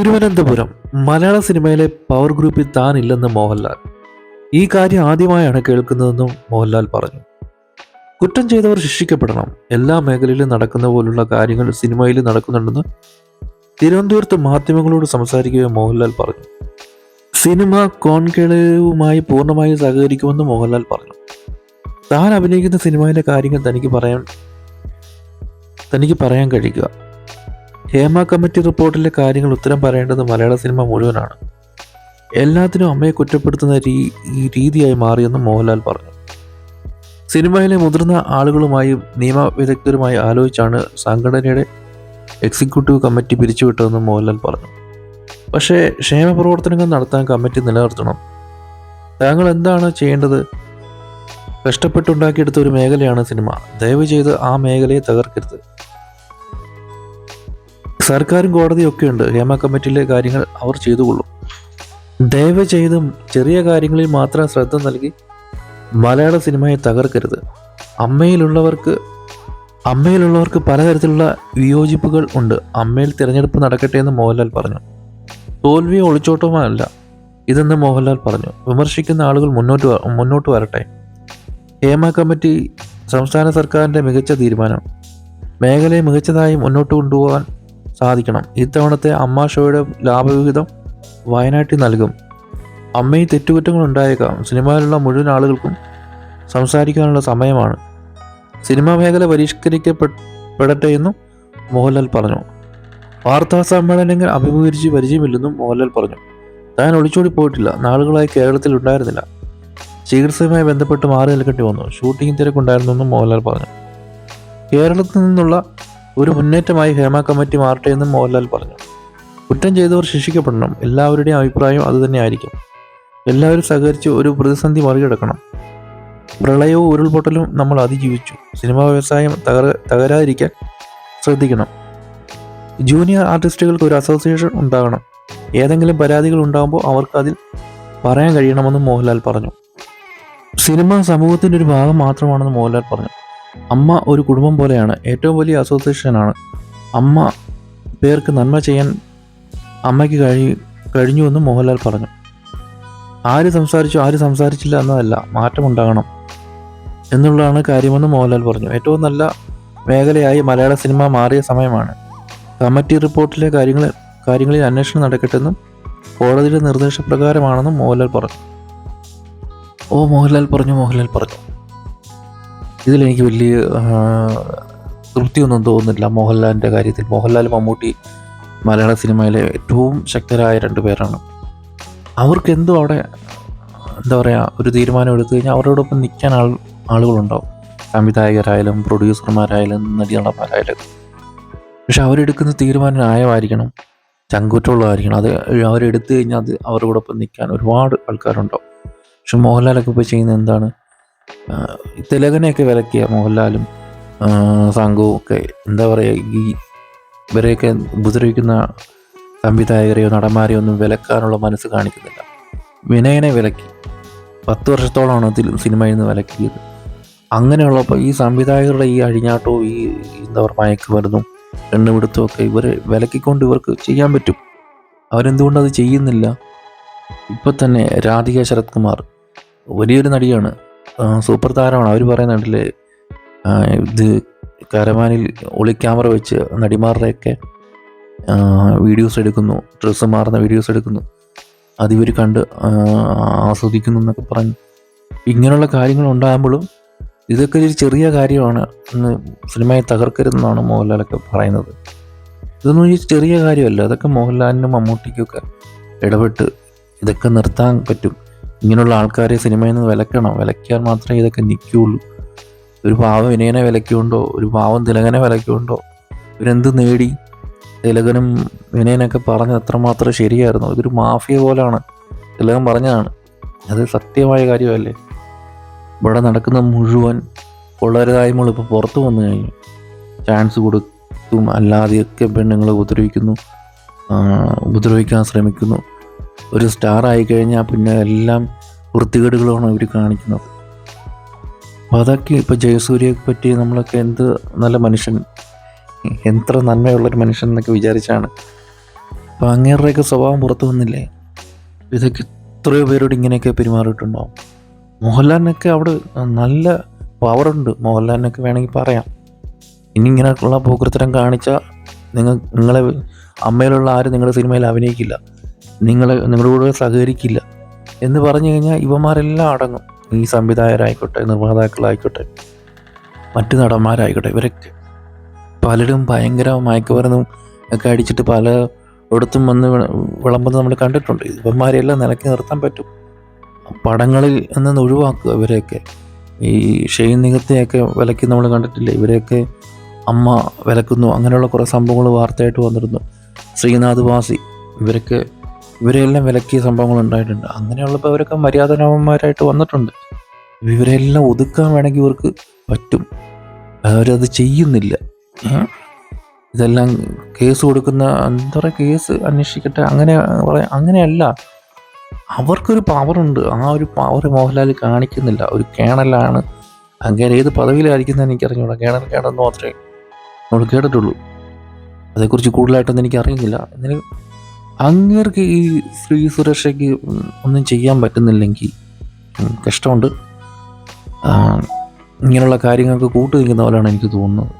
തിരുവനന്തപുരം മലയാള സിനിമയിലെ പവർ ഗ്രൂപ്പിൽ താനില്ലെന്ന് മോഹൻലാൽ. ഈ കാര്യം ആദ്യമായാണ് കേൾക്കുന്നതെന്നും മോഹൻലാൽ പറഞ്ഞു. കുറ്റം ചെയ്തവർ ശിക്ഷിക്കപ്പെടണം. എല്ലാ മേഖലയിലും നടക്കുന്ന പോലുള്ള കാര്യങ്ങൾ സിനിമയിൽ നടക്കുന്നുണ്ടെന്ന് തിരുവനന്തപുരത്ത് മാധ്യമങ്ങളോട് സംസാരിക്കുകയും മോഹൻലാൽ പറഞ്ഞു. സിനിമ കോൺകേളവുമായി പൂർണമായും സഹകരിക്കുമെന്ന് മോഹൻലാൽ പറഞ്ഞു. താൻ അഭിനയിക്കുന്ന സിനിമയിലെ കാര്യങ്ങൾ തനിക്ക് പറയാൻ തനിക്ക് പറയാൻ കഴിയുക. ഹേമ കമ്മിറ്റി റിപ്പോർട്ടിലെ കാര്യങ്ങൾ ഉത്തരം പറയേണ്ടത് മലയാള സിനിമ മുഴുവനാണ്. എല്ലാത്തിനും അമ്മയെ കുറ്റപ്പെടുത്തുന്ന രീ ഈ രീതിയായി മാറിയെന്ന് മോഹൻലാൽ പറഞ്ഞു. സിനിമയിലെ മുതിർന്ന ആളുകളുമായും നിയമ വിദഗ്ധരുമായി ആലോചിച്ചാണ് സംഘടനയുടെ എക്സിക്യൂട്ടീവ് കമ്മിറ്റി പിരിച്ചുവിട്ടതെന്ന് മോഹൻലാൽ പറഞ്ഞു. പക്ഷേ ക്ഷേമ പ്രവർത്തനങ്ങൾ നടത്താൻ കമ്മിറ്റി നിലനിർത്തണം. താങ്കൾ എന്താണ് ചെയ്യേണ്ടത്? കഷ്ടപ്പെട്ടുണ്ടാക്കിയെടുത്ത ഒരു മേഖലയാണ് സിനിമ. ദയവ് ചെയ്ത് ആ മേഖലയെ തകർക്കരുത്. സർക്കാരും കോടതിയും ഉണ്ട്. ഹേമ കമ്മിറ്റിയിലെ കാര്യങ്ങൾ അവർ ചെയ്തുകൊള്ളും. ദയവ് ചെയ്തും ചെറിയ കാര്യങ്ങളിൽ മാത്രം ശ്രദ്ധ നൽകി മലയാള സിനിമയെ തകർക്കരുത്. അമ്മയിലുള്ളവർക്ക് അമ്മയിലുള്ളവർക്ക് പലതരത്തിലുള്ള വിയോജിപ്പുകൾ ഉണ്ട്. അമ്മയിൽ തിരഞ്ഞെടുപ്പ് നടക്കട്ടെ എന്ന് മോഹൻലാൽ പറഞ്ഞു. തോൽവിയോ ഒളിച്ചോട്ടമോ അല്ല ഇതെന്ന് മോഹൻലാൽ പറഞ്ഞു. വിമർശിക്കുന്ന ആളുകൾ മുന്നോട്ട് മുന്നോട്ട് വരട്ടെ. ഹേമ കമ്മിറ്റി സംസ്ഥാന സർക്കാരിന്റെ മികച്ച തീരുമാനം. മേഖലയെ മികച്ചതായി മുന്നോട്ട് കൊണ്ടുപോകാൻ സാധിക്കണം. ഇത്തവണത്തെ അമ്മ ഷോയുടെ ലാഭവിഹിതം വയനാട്ടിൽ നൽകും. അമ്മയിൽ തെറ്റുകുറ്റങ്ങൾ ഉണ്ടായേക്കാം. സിനിമയിലുള്ള മുഴുവൻ ആളുകൾക്കും സംസാരിക്കാനുള്ള സമയമാണ്. സിനിമാ മേഖല പരിഷ്കരിക്കപ്പെടട്ടെ എന്നും മോഹൻലാൽ പറഞ്ഞു. വാർത്താ സമ്മേളനങ്ങൾ അഭിമുഖീകരിച്ച് പരിചയമില്ലെന്നും മോഹൻലാൽ പറഞ്ഞു. താൻ ഒളിച്ചോടി പോയിട്ടില്ല. നാളുകളായി കേരളത്തിൽ ഉണ്ടായിരുന്നില്ല. ചികിത്സയുമായി ബന്ധപ്പെട്ട് മാറി നിൽക്കേണ്ടി വന്നു. ഷൂട്ടിംഗ് തിരക്കുണ്ടായിരുന്നെന്നും മോഹൻലാൽ പറഞ്ഞു. കേരളത്തിൽ നിന്നുള്ള ഒരു മുന്നേറ്റമായി ഹേമ കമ്മിറ്റി മാറട്ടെ എന്നും മോഹൻലാൽ പറഞ്ഞു. കുറ്റം ചെയ്തവർ ശിക്ഷിക്കപ്പെടണം. എല്ലാവരുടെയും അഭിപ്രായം അതുതന്നെയായിരിക്കും എല്ലാവരും സഹകരിച്ച് ഒരു പ്രതിസന്ധി മറികടക്കണം. പ്രളയവും ഉരുൾപൊട്ടലും നമ്മൾ അതിജീവിച്ചു. സിനിമാ വ്യവസായം തകർ തകരാതിരിക്കാൻ ശ്രദ്ധിക്കണം. ജൂനിയർ ആർട്ടിസ്റ്റുകൾക്ക് ഒരു അസോസിയേഷൻ ഉണ്ടാകണം. ഏതെങ്കിലും പരാതികൾ ഉണ്ടാകുമ്പോൾ അവർക്ക് അതിൽ പറയാൻ കഴിയണമെന്നും മോഹൻലാൽ പറഞ്ഞു. സിനിമ സമൂഹത്തിന്റെ ഒരു ഭാഗം മാത്രമാണെന്ന് മോഹൻലാൽ പറഞ്ഞു. അമ്മ ഒരു കുടുംബം പോലെയാണ്. ഏറ്റവും വലിയ അസോസിയേഷനാണ് അമ്മ പേർക്ക് നന്മ ചെയ്യാൻ അമ്മയ്ക്ക് കഴി എന്ന് മോഹൻലാൽ പറഞ്ഞു. ആര് സംസാരിച്ചു ആര് സംസാരിച്ചില്ല എന്നതല്ല മാറ്റമുണ്ടാകണം എന്നുള്ളതാണ് കാര്യമെന്ന് മോഹൻലാൽ പറഞ്ഞു. ഏറ്റവും നല്ല മേഖലയായി മലയാള സിനിമ മാറിയ സമയമാണ്. കമ്മിറ്റി റിപ്പോർട്ടിലെ കാര്യങ്ങൾ കാര്യങ്ങളിൽ അന്വേഷണം നടക്കട്ടെന്നും കോടതിയുടെ നിർദ്ദേശപ്രകാരമാണെന്നും മോഹൻലാൽ പറഞ്ഞു. ഓ മോഹൻലാൽ പറഞ്ഞു മോഹൻലാൽ പറഞ്ഞു. ഇതിലെനിക്ക് വലിയ തൃപ്തിയൊന്നും തോന്നുന്നില്ല മോഹൻലാലിന്റെ കാര്യത്തിൽ. മോഹൻലാൽ മമ്മൂട്ടി മലയാള സിനിമയിലെ ഏറ്റവും ശക്തരായ രണ്ട് പേരാണ്. അവർക്ക് അവിടെ എന്താ പറയുക ഒരു തീരുമാനം എടുത്തു കഴിഞ്ഞാൽ അവരോടൊപ്പം നിൽക്കാൻ ആൾ ആളുകളുണ്ടാവും. സംവിധായകരായാലും പ്രൊഡ്യൂസർമാരായാലും നടിനടന്മാരായാലും. പക്ഷെ അവരെടുക്കുന്ന തീരുമാനം ന്യായമായിരിക്കണം ചങ്കൂറ്റമുള്ളതായിരിക്കണം. അത് അവരെടുത്തു കഴിഞ്ഞാൽ അത് അവരോടൊപ്പം നിൽക്കാൻ ഒരുപാട് ആൾക്കാരുണ്ടാവും. പക്ഷെ മോഹൻലാലൊക്കെ ഇപ്പോൾ ചെയ്യുന്നത് എന്താണ്? തിലകനെയൊക്കെ വിലക്കിയ മോഹൻലാലും സംഘവും ഒക്കെ എന്താ പറയുക ഈ ഇവരെയൊക്കെ ഉപദ്രവിക്കുന്ന സംവിധായകരെയോ നടന്മാരെയോ ഒന്നും വിലക്കാനുള്ള മനസ്സ് കാണിക്കുന്നില്ല. വിനയനെ വിലക്കി. പത്ത് വർഷത്തോളമാണ് സിനിമയിൽ നിന്ന് വിലക്കിയത്. അങ്ങനെയുള്ളപ്പോൾ ഈ സംവിധായകരുടെ ഈ അഴിഞ്ഞാട്ടവും ഈ എന്താ പറയുക മയക്കുമരുന്നും എണ്ണുപിടുത്തവും ഒക്കെ ഇവരെ വിലക്കിക്കൊണ്ട് ഇവർക്ക് ചെയ്യാൻ പറ്റും. അവരെന്തുകൊണ്ടത് ചെയ്യുന്നില്ല? ഇപ്പം തന്നെ രാധിക ശരത് കുമാർ വലിയൊരു നടിയാണ്. സൂപ്പർ താരമാണ്. അവർ പറയുന്നുണ്ടല്ലേ ഇത് കരമാനിൽ ഒളി ക്യാമറ വെച്ച് നടിമാരുടെയൊക്കെ വീഡിയോസ് എടുക്കുന്നു. ഡ്രസ്സ് മാറുന്ന വീഡിയോസ് എടുക്കുന്നു. അതിവർ കണ്ട് ആസ്വദിക്കുന്നു എന്നൊക്കെ പറഞ്ഞു. ഇങ്ങനെയുള്ള കാര്യങ്ങൾ ഉണ്ടാകുമ്പോഴും ഇതൊക്കെ ഒരു ചെറിയ കാര്യമാണ് എന്ന് സിനിമയെ തകർക്കരുതെന്നാണ് മോഹൻലാലൊക്കെ പറയുന്നത്. ഇതൊന്നും ഒരു ചെറിയ കാര്യമല്ല. അതൊക്കെ മോഹൻലാലിനും മമ്മൂട്ടിക്കൊക്കെ ഇടപെട്ട് ഇതൊക്കെ നിർത്താൻ പറ്റും. ഇങ്ങനെയുള്ള ആൾക്കാരെ സിനിമയിൽ നിന്ന് വിലക്കണം. വിലക്കിയാൽ മാത്രമേ ഇതൊക്കെ നിൽക്കുകയുള്ളൂ. ഒരു പാവം വിനയനെ വിലക്കുകൊണ്ടോ ഒരു പാവം തിലകനെ വിലക്കുകൊണ്ടോ ഇവരെന്ത് നേടി? തിലകനും വിനയനൊക്കെ പറഞ്ഞത് എത്രമാത്രം ശരിയായിരുന്നു. ഇതൊരു മാഫിയ പോലാണ്. തിലകൻ പറഞ്ഞതാണ്. അത് സത്യമായ കാര്യമല്ലേ? ഇവിടെ നടക്കുന്ന മുഴുവൻ കൊള്ളരുതായ്മകൾ ഇപ്പോൾ പുറത്തു വന്നു കഴിഞ്ഞു. ചാൻസ് കൊടുത്തും അല്ലാതെയൊക്കെ പെണ്ണുങ്ങളെ ഉപദ്രവിക്കുന്നു. ഉപദ്രവിക്കാൻ ശ്രമിക്കുന്നു. ഒരു സ്റ്റാർ ആയി കഴിഞ്ഞാൽ പിന്നെ എല്ലാം വൃത്തികേടുകളാണ് ഇവർ കാണിക്കുന്നത്. അപ്പോൾ അതൊക്കെ ഇപ്പോൾ ജയസൂര്യയെ പറ്റി നമ്മളൊക്കെ എന്ത് നല്ല മനുഷ്യൻ എത്ര നന്മയുള്ളൊരു മനുഷ്യൻ എന്നൊക്കെ വിചാരിച്ചാണ്. അപ്പോൾ അങ്ങേരുടെയൊക്കെ സ്വഭാവം പുറത്തു വന്നില്ലേ? ഇതൊക്കെ എത്രയോ പേരോട് ഇങ്ങനെയൊക്കെ പെരുമാറിയിട്ടുണ്ടാവും. മോഹൻലാലിനൊക്കെ അവിടെ നല്ല പവറുണ്ട് മോഹൻലാലിനൊക്കെ വേണമെങ്കിൽ പറയാം. ഇനി ഇങ്ങനെയുള്ള പോക്കൃത്തരം കാണിച്ചാൽ നിങ്ങൾ നിങ്ങളെ അമ്മയിലുള്ള ആരും നിങ്ങളുടെ സിനിമയിൽ അഭിനയിക്കില്ല. നിങ്ങളെ നിങ്ങളുടെ കൂടെ സഹകരിക്കില്ല എന്ന് പറഞ്ഞു കഴിഞ്ഞാൽ ഇവന്മാരെല്ലാം അടങ്ങും. ഈ സംവിധായകരായിക്കോട്ടെ നിർമ്മാതാക്കളായിക്കോട്ടെ മറ്റു നടന്മാരായിക്കോട്ടെ ഇവരൊക്കെ. പലരും ഭയങ്കര മയക്കുമരുന്നും ഒക്കെ അടിച്ചിട്ട് പല ഇടത്തും വന്ന് വിളമ്പുന്നത് നമ്മൾ കണ്ടിട്ടുണ്ട്. ഇവന്മാരെല്ലാം നിലയ്ക്ക് നിർത്താൻ പറ്റും. പടങ്ങളിൽ നിന്ന് ഒഴിവാക്കുക ഇവരെയൊക്കെ. ഈ ഷെയ്ൻ നികത്തെയൊക്കെ വിലക്കി നമ്മൾ കണ്ടിട്ടില്ല? ഇവരെയൊക്കെ അമ്മ വിലക്കുന്നു. അങ്ങനെയുള്ള കുറേ സംഭവങ്ങൾ വാർത്തയായിട്ട് വന്നിരുന്നു. ശ്രീനാഥ് വാസി ഇവരൊക്കെ ഇവരെല്ലാം വിലക്കിയ സംഭവങ്ങൾ ഉണ്ടായിട്ടുണ്ട് അങ്ങനെയുള്ളപ്പോൾ അവരൊക്കെ മര്യാദനവന്മാരായിട്ട് വന്നിട്ടുണ്ട്. ഇവരെല്ലാം ഒതുക്കാൻ വേണമെങ്കിൽ ഇവർക്ക് പറ്റും. അവരത് ചെയ്യുന്നില്ല. ഇതെല്ലാം കേസ് കൊടുക്കുന്ന എന്താ പറയുക കേസ് അന്വേഷിക്കട്ടെ അങ്ങനെ പറയാം അങ്ങനെയല്ല. അവർക്കൊരു പവറുണ്ട്. ആ ഒരു പവർ മോഹൻലാൽ കാണിക്കുന്നില്ല. ഒരു കേണലാണ്. അങ്ങനെ ഏത് പദവിയിലായിരിക്കുന്ന എനിക്ക് അറിഞ്ഞൂടാ കേണൽ കേണെന്ന് മാത്രമേ നമ്മൾ കേട്ടിട്ടുള്ളൂ. അതേക്കുറിച്ച് കൂടുതലായിട്ടൊന്നും എനിക്ക് അറിയുന്നില്ല എന്നാലും അങ്ങേർക്ക് ഈ സ്ത്രീ സുരക്ഷയ്ക്ക് ഒന്നും ചെയ്യാൻ പറ്റുന്നില്ലെങ്കിൽ കഷ്ടമുണ്ട്. ഇങ്ങനെയുള്ള കാര്യങ്ങൾക്ക് കൂട്ടു നിൽക്കുന്ന പോലെയാണ് എനിക്ക് തോന്നുന്നത്.